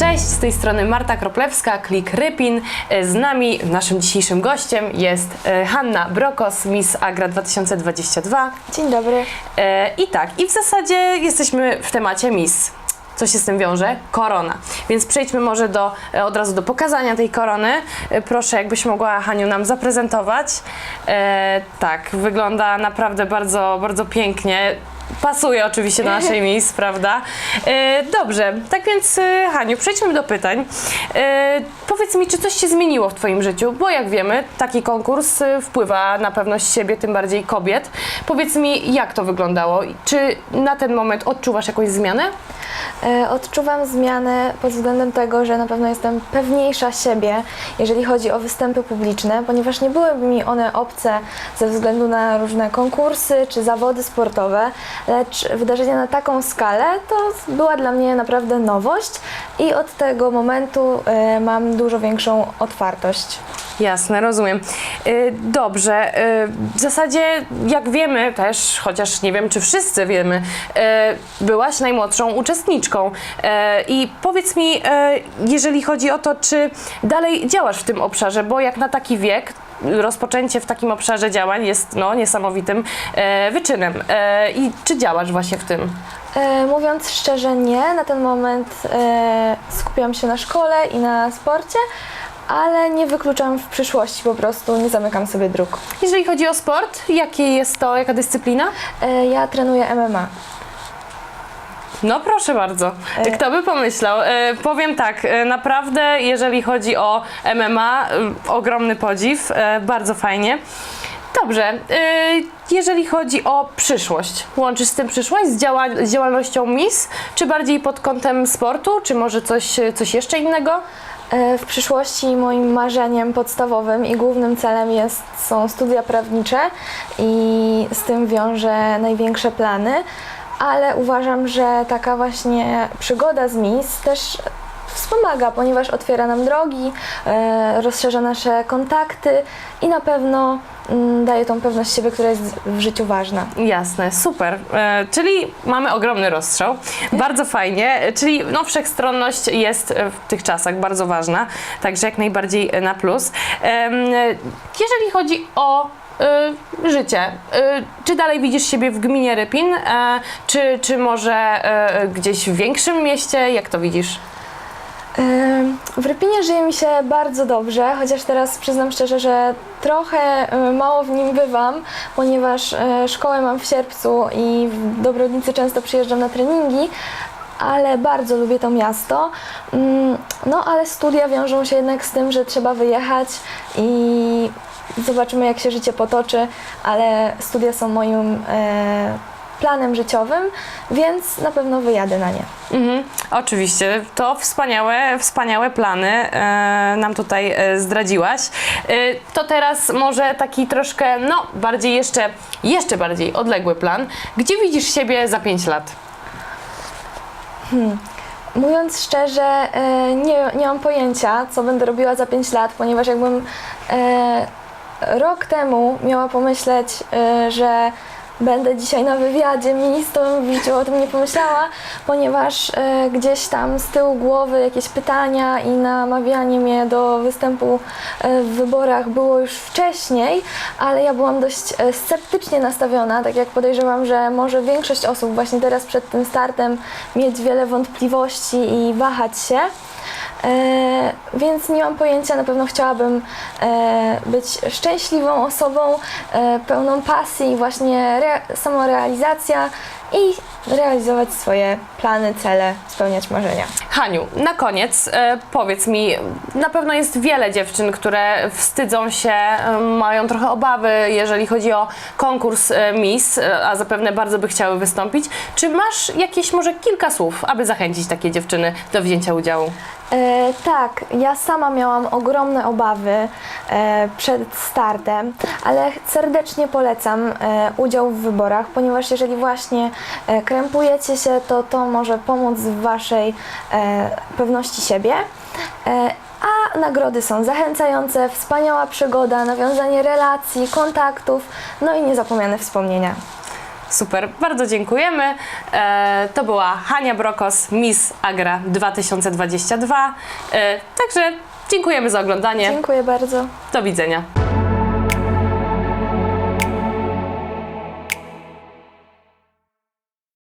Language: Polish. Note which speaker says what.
Speaker 1: z tej strony Marta Kroplewska, Klik Rypin. E, Z nami, naszym dzisiejszym gościem jest e, Hanna Brokos, Miss Agra 2022.
Speaker 2: Dzień dobry.
Speaker 1: E, I tak, i w zasadzie jesteśmy w temacie Miss. Co się z tym wiąże? Korona. Więc przejdźmy może do, od razu do pokazania tej korony. Proszę, jakbyś mogła Haniu nam zaprezentować. E, tak, wygląda naprawdę bardzo, bardzo pięknie. Pasuje oczywiście do naszej Miss, prawda? E, dobrze, tak więc e, Haniu, przejdźmy do pytań. E, powiedz mi, czy coś się zmieniło w Twoim życiu? Bo jak wiemy, taki konkurs e, wpływa na pewność siebie, tym bardziej kobiet. Powiedz mi, jak to wyglądało? Czy na ten moment odczuwasz jakąś zmianę?
Speaker 2: E, Odczuwam zmianę pod względem tego, że na pewno jestem pewniejsza siebie, jeżeli chodzi o występy publiczne, ponieważ nie były mi one obce ze względu na różne konkursy czy zawody sportowe, lecz wydarzenia na taką skalę to była dla mnie naprawdę nowość i od tego momentu e, mam dużo większą otwartość.
Speaker 1: Jasne, rozumiem. Y, Dobrze, y, w zasadzie jak wiemy też, chociaż nie wiem czy wszyscy wiemy, y, byłaś najmłodszą uczestniczką. I powiedz mi, jeżeli chodzi o to, czy dalej działasz w tym obszarze, bo jak na taki wiek, rozpoczęcie w takim obszarze działań jest no, niesamowitym y, wyczynem. I czy działasz właśnie w tym?
Speaker 2: E, Mówiąc szczerze, nie. Na ten moment e, skupiam się na szkole i na sporcie, ale nie wykluczam w przyszłości po prostu, nie zamykam sobie dróg.
Speaker 1: Jeżeli chodzi o sport, jakie jest to, jaka dyscyplina?
Speaker 2: E, Ja trenuję MMA.
Speaker 1: No proszę bardzo.
Speaker 2: E-
Speaker 1: Kto by pomyślał? E, powiem tak, e, naprawdę jeżeli chodzi o MMA, e, ogromny podziw, e, bardzo fajnie. Dobrze, e, jeżeli chodzi o przyszłość, łączysz z tym przyszłość, z, działa- z działalnością MIS, czy bardziej pod kątem sportu, czy może coś, coś jeszcze innego?
Speaker 2: E, W przyszłości moim marzeniem podstawowym i głównym celem jest, są studia prawnicze i z tym wiąże największe plany, ale uważam, że taka właśnie przygoda z MIS też wspomaga, ponieważ otwiera nam drogi, e, rozszerza nasze kontakty i na pewno mm, daje tą pewność siebie, która jest w życiu ważna.
Speaker 1: Jasne, super. E, czyli mamy ogromny rozstrzał. Bardzo fajnie. Czyli no, wszechstronność jest e, w tych czasach bardzo ważna, także jak najbardziej na plus. Jeżeli chodzi o życie, czy dalej widzisz siebie w gminie Rypin, czy, czy może gdzieś w większym mieście? Jak to widzisz?
Speaker 2: W Rypinie żyje mi się bardzo dobrze, chociaż teraz przyznam szczerze, że trochę mało w nim bywam, ponieważ y, szkołę mam w sierpcu i w Dobrodnicy często przyjeżdżam na treningi, ale bardzo lubię to miasto. Ym, No ale studia wiążą się jednak z tym, że trzeba wyjechać i zobaczymy jak się życie potoczy, ale studia są moim e, planem życiowym, więc na pewno wyjadę na nie.
Speaker 1: Mhm, oczywiście, to wspaniałe, wspaniałe plany e, nam tutaj e, zdradziłaś. E, to teraz może taki troszkę, no bardziej jeszcze, jeszcze bardziej odległy plan. Gdzie widzisz siebie za 5 lat?
Speaker 2: Mówiąc szczerze, e, nie, nie mam pojęcia, co będę robiła za 5 lat, ponieważ jakbym e, rok temu miała pomyśleć, e, że będę dzisiaj na wywiadzie bym w życiu o tym nie pomyślała, ponieważ e, gdzieś tam z tyłu głowy jakieś pytania i namawianie mnie do występu e, w wyborach było już wcześniej, ale ja byłam dość e, sceptycznie nastawiona, tak jak podejrzewam, że może większość osób właśnie teraz przed tym startem mieć wiele wątpliwości i wahać się. E, więc nie mam pojęcia, na pewno chciałabym e, być szczęśliwą osobą, e, pełną pasji, właśnie rea- samorealizacja i realizować swoje plany, cele, spełniać marzenia.
Speaker 1: Haniu, na koniec e, powiedz mi, na pewno jest wiele dziewczyn, które wstydzą się, e, mają trochę obawy, jeżeli chodzi o konkurs e, Miss, e, a zapewne bardzo by chciały wystąpić. Czy masz jakieś może kilka słów, aby zachęcić takie dziewczyny do wzięcia udziału?
Speaker 2: E, tak, ja sama miałam ogromne obawy e, przed startem, ale serdecznie polecam e, udział w wyborach, ponieważ jeżeli właśnie e, krępujecie się, to to może pomóc w Waszej e, pewności siebie. E, a nagrody są zachęcające, wspaniała przygoda, nawiązanie relacji, kontaktów, no i niezapomniane wspomnienia.
Speaker 1: Super, bardzo dziękujemy. E, to była Hania Brokos, Miss Agra 2022. E, także dziękujemy za oglądanie.
Speaker 2: Dziękuję bardzo.
Speaker 1: Do widzenia.